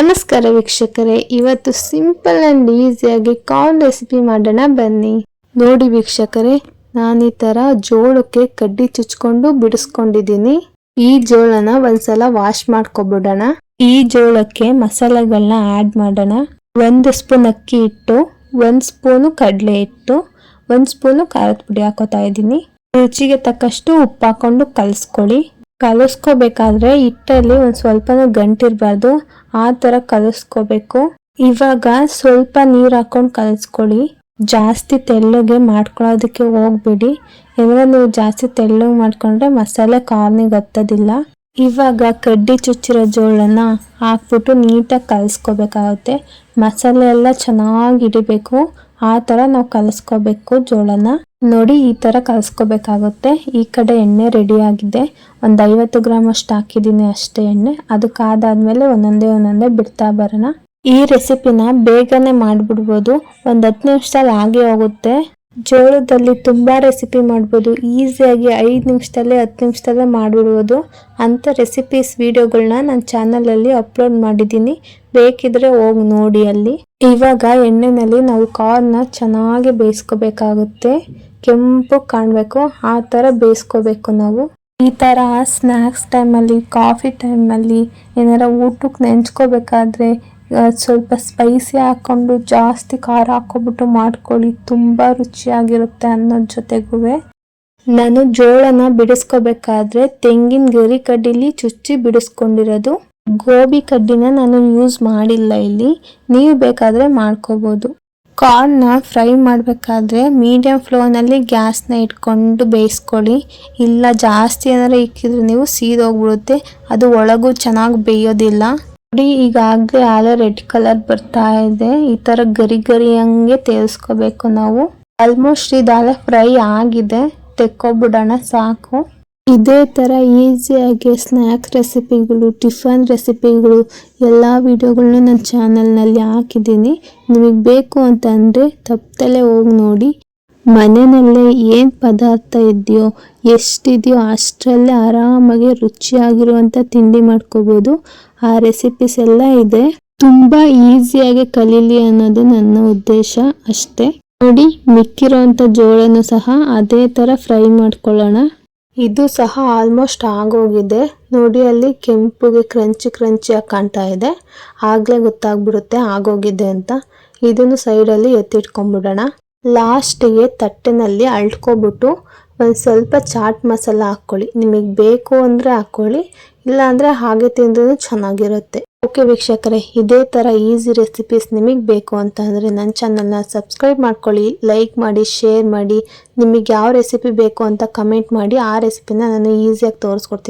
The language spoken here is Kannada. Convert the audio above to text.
ನಮಸ್ಕಾರ ವೀಕ್ಷಕರೇ, ಇವತ್ತು ಸಿಂಪಲ್ ಅಂಡ್ ಈಸಿಯಾಗಿ ಕಾರ್ನ್ ರೆಸಿಪಿ ಮಾಡೋಣ ಬನ್ನಿ. ನೋಡಿ ವೀಕ್ಷಕರೇ, ನಾನು ಈ ಥರ ಜೋಳಕ್ಕೆ ಕಡ್ಡಿ ಚುಚ್ಕೊಂಡು ಬಿಡಿಸ್ಕೊಂಡಿದ್ದೀನಿ. ಈ ಜೋಳನ ಒಂದ್ಸಲ ವಾಶ್ ಮಾಡ್ಕೊಬಿಡೋಣ. ಈ ಜೋಳಕ್ಕೆ ಮಸಾಲೆಗಳನ್ನ ಆ್ಯಡ್ ಮಾಡೋಣ. ಒಂದು ಸ್ಪೂನ್ ಅಕ್ಕಿ ಇಟ್ಟು ಒಂದು ಸ್ಪೂನು ಕಡಲೆ ಇಟ್ಟು ಒಂದು ಸ್ಪೂನು ಖಾರದ ಪುಡಿ ಹಾಕೋತಾ ಇದ್ದೀನಿ. ರುಚಿಗೆ ತಕ್ಕಷ್ಟು ಉಪ್ಪು ಹಾಕೊಂಡು ಕಲಿಸ್ಕೊಳ್ಳಿ. ಕಲಿಸ್ಕೋಬೇಕಾದ್ರೆ ಹಿಟ್ಟಲ್ಲಿ ಒಂದು ಸ್ವಲ್ಪನೂ ಗಂಟಿರಬಾರ್ದು. ಆ ಥರ ಕಲಸ್ಕೋಬೇಕು. ಇವಾಗ ಸ್ವಲ್ಪ ನೀರು ಹಾಕೊಂಡು ಕಲಸ್ಕೊಳ್ಳಿ. ಜಾಸ್ತಿ ತೆಳ್ಳಗೆ ಮಾಡ್ಕೊಳ್ಳೋದಕ್ಕೆ ಹೋಗ್ಬೇಡಿ. ಏನಾದ್ರೆ ನೀವು ಜಾಸ್ತಿ ತೆಳ್ಳಗೆ ಮಾಡ್ಕೊಂಡ್ರೆ ಮಸಾಲೆ ಕಾರ್ನಿಗೆ ಹತ್ತೋದಿಲ್ಲ. ಇವಾಗ ಕಡ್ಡಿ ಚುಚ್ಚಿರೋ ಜೋಳನ ಹಾಕ್ಬಿಟ್ಟು ನೀಟಾಗಿ ಕಲಿಸ್ಕೋಬೇಕಾಗುತ್ತೆ. ಮಸಾಲೆ ಎಲ್ಲ ಚೆನ್ನಾಗಿ ಹಿಡಿಬೇಕು. ಆ ಥರ ನಾವು ಕಲಸ್ಕೋಬೇಕು ಜೋಳನ. ನೋಡಿ ಈ ಥರ ಕಲಸ್ಕೋಬೇಕಾಗುತ್ತೆ. ಈ ಕಡೆ ಎಣ್ಣೆ ರೆಡಿ ಆಗಿದೆ. ಒಂದು ಐವತ್ತು ಗ್ರಾಮ್ ಅಷ್ಟು ಹಾಕಿದ್ದೀನಿ ಅಷ್ಟೇ ಎಣ್ಣೆ. ಅದಕ್ಕಾದಾದ್ಮೇಲೆ ಒಂದೊಂದೇ ಒಂದೊಂದೇ ಬಿಡ್ತಾ ಬರೋಣ. ಈ ರೆಸಿಪಿನ ಬೇಗನೆ ಮಾಡಿಬಿಡ್ಬೋದು. ಒಂದು ಹತ್ತು ನಿಮಿಷದಲ್ಲಿ ಆಗೇ ಹೋಗುತ್ತೆ. ಜೋಳದಲ್ಲಿ ತುಂಬ ರೆಸಿಪಿ ಮಾಡ್ಬೋದು. ಈಸಿಯಾಗಿ ಐದು ನಿಮಿಷದಲ್ಲೇ, ಹತ್ತು ನಿಮಿಷದಲ್ಲೇ ಮಾಡಿಬಿಡ್ಬೋದು. ಅಂಥ ರೆಸಿಪೀಸ್ ವೀಡಿಯೋಗಳನ್ನ ನನ್ನ ಚಾನಲಲ್ಲಿ ಅಪ್ಲೋಡ್ ಮಾಡಿದ್ದೀನಿ. ಬೇಕಿದ್ರೆ ಹೋಗಿ ನೋಡಿ ಅಲ್ಲಿ. ಇವಾಗ ಎಣ್ಣೆನಲ್ಲಿ ನಾವು ಕಾರ್ನ ಚೆನ್ನಾಗಿ ಬೇಯಿಸ್ಕೋಬೇಕಾಗುತ್ತೆ. ಕೆಂಪು ಕಾಣಬೇಕು, ಆ ಥರ ಬೇಯಿಸ್ಕೋಬೇಕು ನಾವು. ಈ ಥರ ಸ್ನ್ಯಾಕ್ಸ್ ಟೈಮಲ್ಲಿ ಕಾಫಿ ಟೈಮಲ್ಲಿ ಏನಾರ ಊಟಕ್ಕೆ ನೆಂಚ್ಕೋಬೇಕಾದ್ರೆ ಸ್ವಲ್ಪ ಸ್ಪೈಸಿ ಹಾಕ್ಕೊಂಡು ಜಾಸ್ತಿ ಖಾರ ಹಾಕ್ಕೊಬಿಟ್ಟು ಮಾಡ್ಕೊಳ್ಳಿ. ತುಂಬ ರುಚಿಯಾಗಿರುತ್ತೆ ಅನ್ನೋ ಜೊತೆಗೂ ನಾನು ಜೋಳನ ಬಿಡಿಸ್ಕೋಬೇಕಾದ್ರೆ ತೆಂಗಿನ ಗರಿ ಕಡ್ಡಿಲಿ ಚುಚ್ಚಿ ಬಿಡಿಸ್ಕೊಂಡಿರೋದು. ಗೋಬಿ ಕಡ್ಡಿನ ನಾನು ಯೂಸ್ ಮಾಡಿಲ್ಲ ಇಲ್ಲಿ. ನೀವು ಬೇಕಾದರೆ ಮಾಡ್ಕೋಬೋದು. ಕಾರ್ನ್ನ ಫ್ರೈ ಮಾಡಬೇಕಾದ್ರೆ ಮೀಡಿಯಂ ಫ್ಲೋನಲ್ಲಿ ಗ್ಯಾಸ್ನ ಇಟ್ಕೊಂಡು ಬೇಯಿಸ್ಕೊಳ್ಳಿ. ಇಲ್ಲ ಜಾಸ್ತಿ ಏನಾರು ಇಕ್ಕಿದ್ರೆ ನೀವು ಸೀದೋಗ್ಬಿಡುತ್ತೆ. ಅದು ಒಳಗೂ ಚೆನ್ನಾಗಿ ಬೇಯೋದಿಲ್ಲ. ನೋಡಿ, ಈಗಾಗಲೇ ಆಲೆ ರೆಡ್ ಕಲರ್ ಬರ್ತಾ ಇದೆ. ಈ ತರ ಗರಿ ಗರಿ ಹಂಗೆ ತೇಲ್ಸ್ಕೋಬೇಕು ನಾವು. ಆಲ್ಮೋಸ್ಟ್ ಇದಾಲೆ ಫ್ರೈ ಆಗಿದೆ. ತೆಕ್ಕೊಬಿಡೋಣ ಸಾಕು. ಇದೇ ಥರ ಈಸಿಯಾಗಿ ಸ್ನ್ಯಾಕ್ಸ್ ರೆಸಿಪಿಗಳು ಟಿಫನ್ ರೆಸಿಪಿಗಳು ಎಲ್ಲ ವಿಡಿಯೋಗಳನ್ನ ನನ್ನ ಚಾನಲ್ನಲ್ಲಿ ಹಾಕಿದ್ದೀನಿ. ನಿಮಗೆ ಬೇಕು ಅಂತಂದರೆ ತಪ್ಪದಲ್ಲೇ ಹೋಗಿ ನೋಡಿ. ಮನೆಯಲ್ಲೇ ಏನು ಪದಾರ್ಥ ಇದೆಯೋ, ಎಷ್ಟಿದೆಯೋ ಅಷ್ಟರಲ್ಲೇ ಆರಾಮಾಗಿ ರುಚಿಯಾಗಿರುವಂಥ ತಿಂಡಿ ಮಾಡ್ಕೋಬೋದು. ಆ ರೆಸಿಪೀಸ್ ಎಲ್ಲ ಇದೆ. ತುಂಬ ಈಸಿಯಾಗಿ ಕಲೀಲಿ ಅನ್ನೋದು ನನ್ನ ಉದ್ದೇಶ ಅಷ್ಟೇ. ನೋಡಿ, ಮಿಕ್ಕಿರೋಂಥ ಜೋಳನೂ ಸಹ ಅದೇ ಥರ ಫ್ರೈ ಮಾಡ್ಕೊಳ್ಳೋಣ. ಇದು ಸಹ ಆಲ್ಮೋಸ್ಟ್ ಆಗೋಗಿದೆ. ನೋಡಿ, ಅಲ್ಲಿ ಕೆಂಪುಗೆ ಕ್ರಂಚಿ ಕ್ರಂಚಿಯಾಗಿ ಕಾಣ್ತಾ ಇದೆ. ಆಗಲೇ ಗೊತ್ತಾಗ್ಬಿಡುತ್ತೆ ಆಗೋಗಿದೆ ಅಂತ. ಇದನ್ನು ಸೈಡಲ್ಲಿ ಎತ್ತಿಟ್ಕೊಂಡ್ಬಿಡೋಣ. ಲಾಸ್ಟಿಗೆ ತಟ್ಟೆನಲ್ಲಿ ಅಳ್ಕೊಬಿಟ್ಟು ಒಂದು ಸ್ವಲ್ಪ ಚಾಟ್ ಮಸಾಲ ಹಾಕ್ಕೊಳ್ಳಿ ನಿಮಗೆ ಬೇಕು ಅಂದರೆ ಹಾಕ್ಕೊಳ್ಳಿ ಇಲ್ಲಾಂದರೆ ಹಾಗೆ ತಿಂದ್ರೂ ಚೆನ್ನಾಗಿರುತ್ತೆ. ಓಕೆ ವೀಕ್ಷಕರೇ, ಇದೇ ಥರ ಈಸಿ ರೆಸಿಪೀಸ್ ನಿಮಗೆ ಬೇಕು ಅಂತಂದರೆ ನನ್ನ ಚಾನಲ್ನ ಸಬ್ಸ್ಕ್ರೈಬ್ ಮಾಡ್ಕೊಳ್ಳಿ ಲೈಕ್ ಮಾಡಿ ಶೇರ್ ಮಾಡಿ, ನಿಮಗೆ ಯಾವ ರೆಸಿಪಿ ಬೇಕು ಅಂತ ಕಮೆಂಟ್ ಮಾಡಿ, ಆ ರೆಸಿಪಿನ ನಾನು ಈಸಿಯಾಗಿ ತೋರಿಸ್ಕೊಡ್ತೀನಿ.